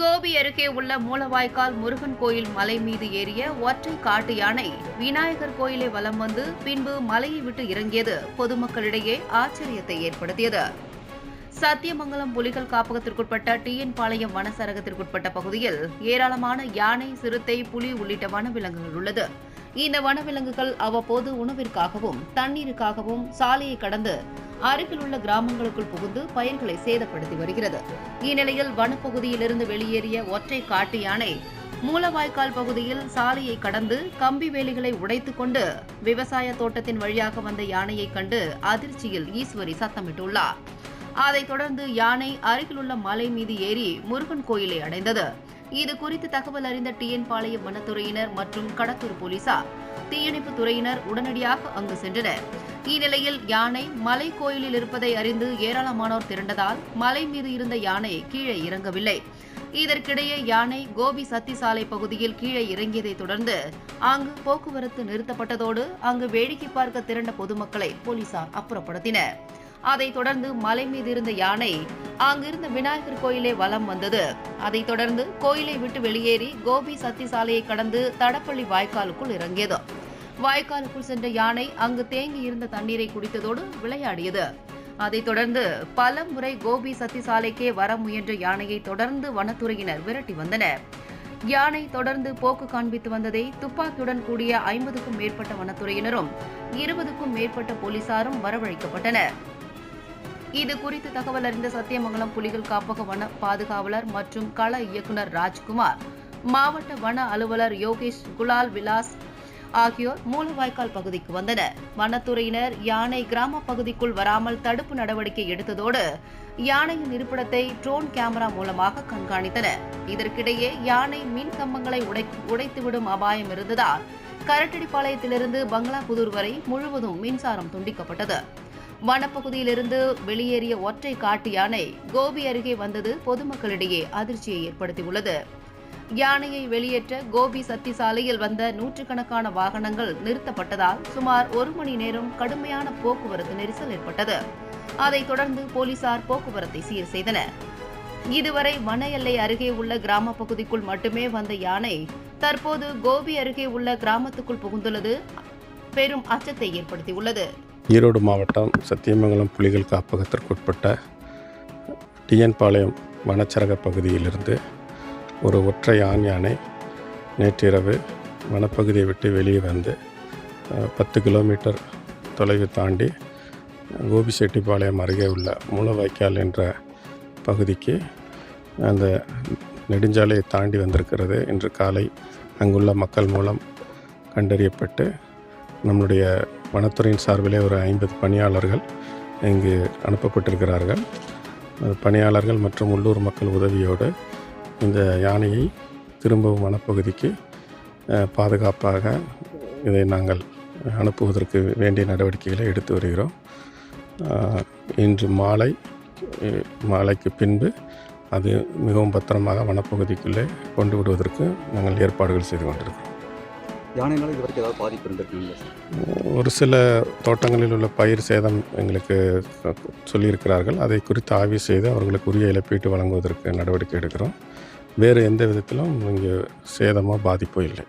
கோபி அருகே உள்ள மூலவாய்க்கால் முருகன் கோயில் மலை மீது ஏறிய ஒற்றை காட்டு யானை விநாயகர் கோயிலை வலம் வந்து பின்பு மலையை விட்டு இறங்கியது பொதுமக்களிடையே ஆச்சரியத்தை ஏற்படுத்தியது. சத்தியமங்கலம் புலிகள் காப்பகத்திற்குட்பட்ட டிஎன் பாளையம் வனசரகத்திற்குட்பட்ட பகுதியில் ஏராளமான யானை சிறுத்தை புலி உள்ளிட்ட வனவிலங்குகள் உள்ளது. இந்த வனவிலங்குகள் அவ்வப்போது உணவிற்காகவும் தண்ணீருக்காகவும் சாலையை கடந்து அருகிலுள்ள கிராமங்களுக்குள் புகுந்து பயிர்களை சேதப்படுத்தி வருகிறது. இந்நிலையில் வனப்பகுதியிலிருந்து வெளியேறிய ஒற்றை காட்டு யானை மூலவாய்க்கால் பகுதியில் சாலையை கடந்து கம்பி வேலிகளை உடைத்துக் கொண்டு விவசாய தோட்டத்தின் வழியாக வந்த யானையை கண்டு அதிர்ச்சியில் ஈஸ்வரி சத்தமிட்டுள்ளார். அதைத் தொடர்ந்து யானை அருகிலுள்ள மலை மீது ஏறி முருகன் கோயிலை அடைந்தது. இது குறித்து தகவல் அறிந்த டிஎன் பாளையம் வனத்துறையினர் மற்றும் கடத்தூர் போலீசார். தீயணைப்பு துறையினர் உடனடியாக அங்கு சென்றனர். இந்நிலையில் யானை மலை கோயிலில் இருப்பதை அறிந்து ஏராளமானோர் திரண்டதால் மலை மீது இருந்த யானை கீழே இறங்கவில்லை. இதற்கிடையே யானை கோபி சத்தி சாலை பகுதியில் கீழே இறங்கியதை தொடர்ந்து அங்கு போக்குவரத்து நிறுத்தப்பட்டதோடு அங்கு வேடிக்கை பார்க்க திரண்ட பொதுமக்களை போலீசார் அப்புறப்படுத்தினர். அதைத் தொடர்ந்து மலை மீது இருந்த யானை அங்கிருந்த விநாயகர் கோயிலே வலம் வந்தது. அதைத் தொடர்ந்து கோயிலை விட்டு வெளியேறி கோபி சத்தி சாலையை கடந்து தடப்பள்ளி வாய்க்காலுக்குள் இறங்கியது. வாய்க்காலுக்குள் சென்ற யானை அங்கு தேங்கி இருந்த தண்ணீரை குடித்ததோடு விளையாடியது. அதைத் தொடர்ந்து பல முறை கோபி சத்தி சாலைக்கே வர முயன்ற யானையை தொடர்ந்து வனத்துறையினர் விரட்டி வந்தனர். யானை தொடர்ந்து போக்கு காண்பித்து வந்ததை துப்பாக்கியுடன் கூடிய ஐம்பதுக்கும் மேற்பட்ட வனத்துறையினரும் இருபதுக்கும் மேற்பட்ட போலீசாரும் வரவழைக்கப்பட்டனர். இது குறித்து தகவல் அறிந்த சத்தியமங்கலம் புலிகள் காப்பக வன பாதுகாவலர் மற்றும் கள இயக்குனர் ராஜ்குமார் மாவட்ட வன அலுவலர் யோகேஷ் குலால் விலாஸ் ஆகியோர் மூலவாய்க்கால் பகுதிக்கு வந்தனர். வனத்துறையினர் யானை கிராம பகுதிக்குள் வராமல் தடுப்பு நடவடிக்கை எடுத்ததோடு யானையின் இருப்பிடத்தை ட்ரோன் கேமரா மூலமாக கண்காணித்தனர். இதற்கிடையே யானை மின் கம்பங்களை உடை உடைத்துவிடும் அபாயம் இருந்ததால் கரட்டடிப்பாளையத்திலிருந்து பங்களாபுதூர் வரை முழுவதும் மின்சாரம் துண்டிக்கப்பட்டது. வனப்பகுதியிலிருந்து வெளியேறிய ஒற்றை காட்டு யானை கோபி அருகே வந்தது பொதுமக்களிடையே அதிர்ச்சியை ஏற்படுத்தியுள்ளது. யானையை வெளியேற்ற கோபி சத்தி சாலையில் வந்த நூற்றுக்கணக்கான வாகனங்கள் நிறுத்தப்பட்டதால் சுமார் ஒரு மணி நேரம் கடுமையான போக்குவரத்து நெரிசல் ஏற்பட்டது. அதைத் தொடர்ந்து போலீசார் போக்குவரத்தை சீர் செய்தனர். இதுவரை வன எல்லை அருகே உள்ள கிராம பகுதிக்குள் மட்டுமே வந்த யானை தற்போது கோபி அருகே உள்ள கிராமத்துக்குள் புகுந்துள்ளது. பெரும் அச்சத்தை ஏற்படுத்தியுள்ளது. ஈரோடு மாவட்டம் சத்தியமங்கலம் புலிகள் காப்பகத்திற்குட்பட்ட டிஎன்பாளையம் வனச்சரக பகுதியிலிருந்து ஒரு ஒற்றை ஆண் யானை நேற்றிரவு வனப்பகுதியை விட்டு வெளியே வந்து பத்து கிலோமீட்டர் தொலைவு தாண்டி கோபிசெட்டிப்பாளையம் அருகே உள்ள மூலவாய்க்கால் என்ற பகுதிக்கு அந்த நெடுஞ்சாலையை தாண்டி வந்திருக்கிறது. இன்று காலை அங்குள்ள மக்கள் மூலம் கண்டறியப்பட்டு நம்முடைய வனத்துறையின் சார்பிலே ஒரு ஐம்பது பணியாளர்கள் இங்கு அனுப்பப்பட்டிருக்கிறார்கள். பணியாளர்கள் மற்றும் உள்ளூர் மக்கள் உதவியோடு இந்த யானையை திரும்பவும் வனப்பகுதிக்கு பாதுகாப்பாக இதை நாங்கள் அனுப்புவதற்கு வேண்டிய நடவடிக்கைகளை எடுத்து வருகிறோம். இன்று மாலை மாலைக்கு பின்பு அது மிகவும் பத்திரமாக வனப்பகுதிக்குள்ளே கொண்டு விடுவதற்கு நாங்கள் ஏற்பாடுகள் செய்து கொண்டிருக்கிறோம். யானைனால இது வரைக்கும் ஏதாவது பாதிப்பு இருந்திருக்கீங்களா சார்? ஒரு சில தோட்டங்களில் உள்ள பயிர் சேதம் எங்களுக்கு சொல்லியிருக்கிறார்கள். அதை குறித்து ஆய்வு செய்து அவர்களுக்கு உரிய இழப்பீட்டு வழங்குவதற்கு நடவடிக்கை எடுக்கிறோம். வேறு எந்த விதத்திலும் இங்கே சேதமோ பாதிப்போ இல்லை.